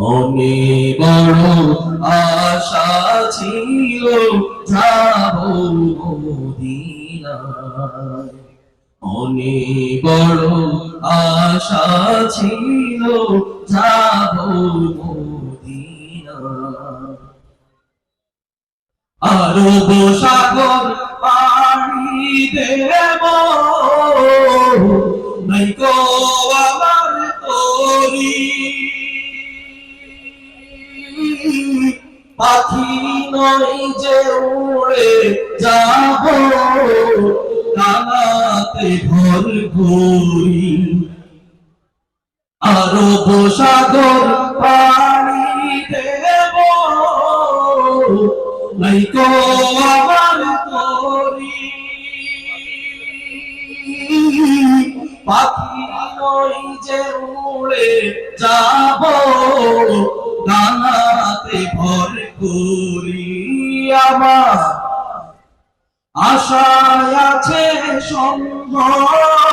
মনে বড় আশা ছিল, যাব মদিনায়। মনে বড় আশা ছিল, যাব আরব সাগর পাড়ি দেব পাখি নয় যে উড়ে যাব, কানাতে ভর ঘুরি আরব সাগর পাড়ি দেব নৈকো আমার তরি পাখি নই যে উড়ে যাব ভর করি আমার আশায় আছে সম্ভাবনা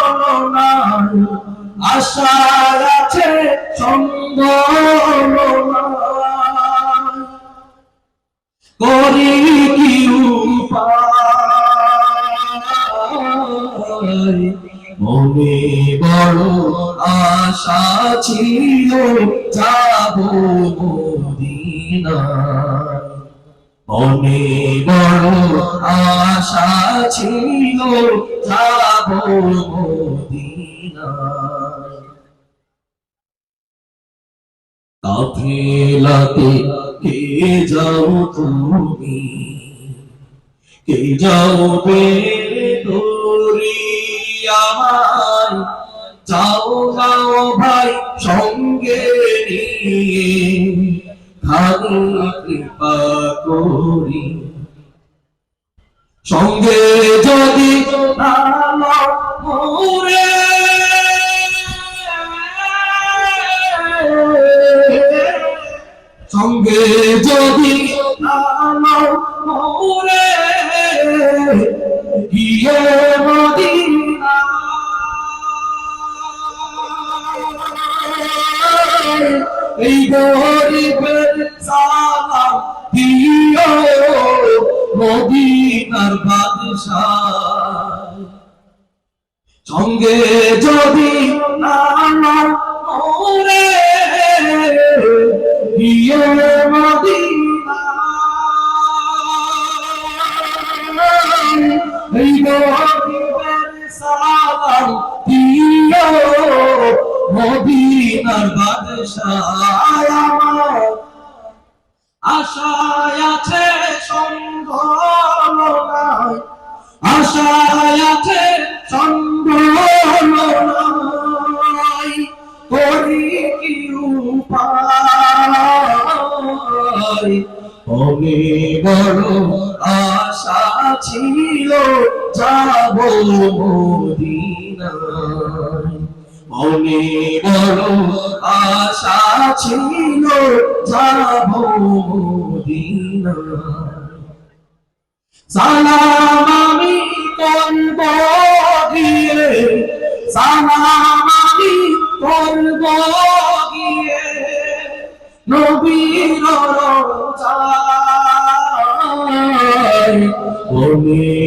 আশায় আছে সম্ভাবনা করি কি মনে বড় আশা ছিল যাব মদিনায় মনে বড় আশা ছিল, যাব কাফেলাতে কে যাও তুমি? কে যাও বেরে তোরি আমায় যাও যাও ভাই, সঙ্গে নিয়ে। খানি কৃপা করি। সঙ্গে যদি মোরে সঙ্গে যদি মোরে গিয়ে মদিনা। এই গরিবের সালাম দিও মদিনার বাদশাহ। সঙ্গে যদি নানা ওরে গিয়ে মদিনা এই গরিবের সালাম দিও মদিনার বাদশাহ। আমার আশায় আছে আশায় আছে সম্ভাবনায় করি কি উপায় অনে বড় আশা ছিল, যাব মদিনায়। মনে আশা ছিল যাব মদিনায় সালাম আমি করব গিয়ে সালাম আমি করব গিয়ে নবীর রোজায় মনে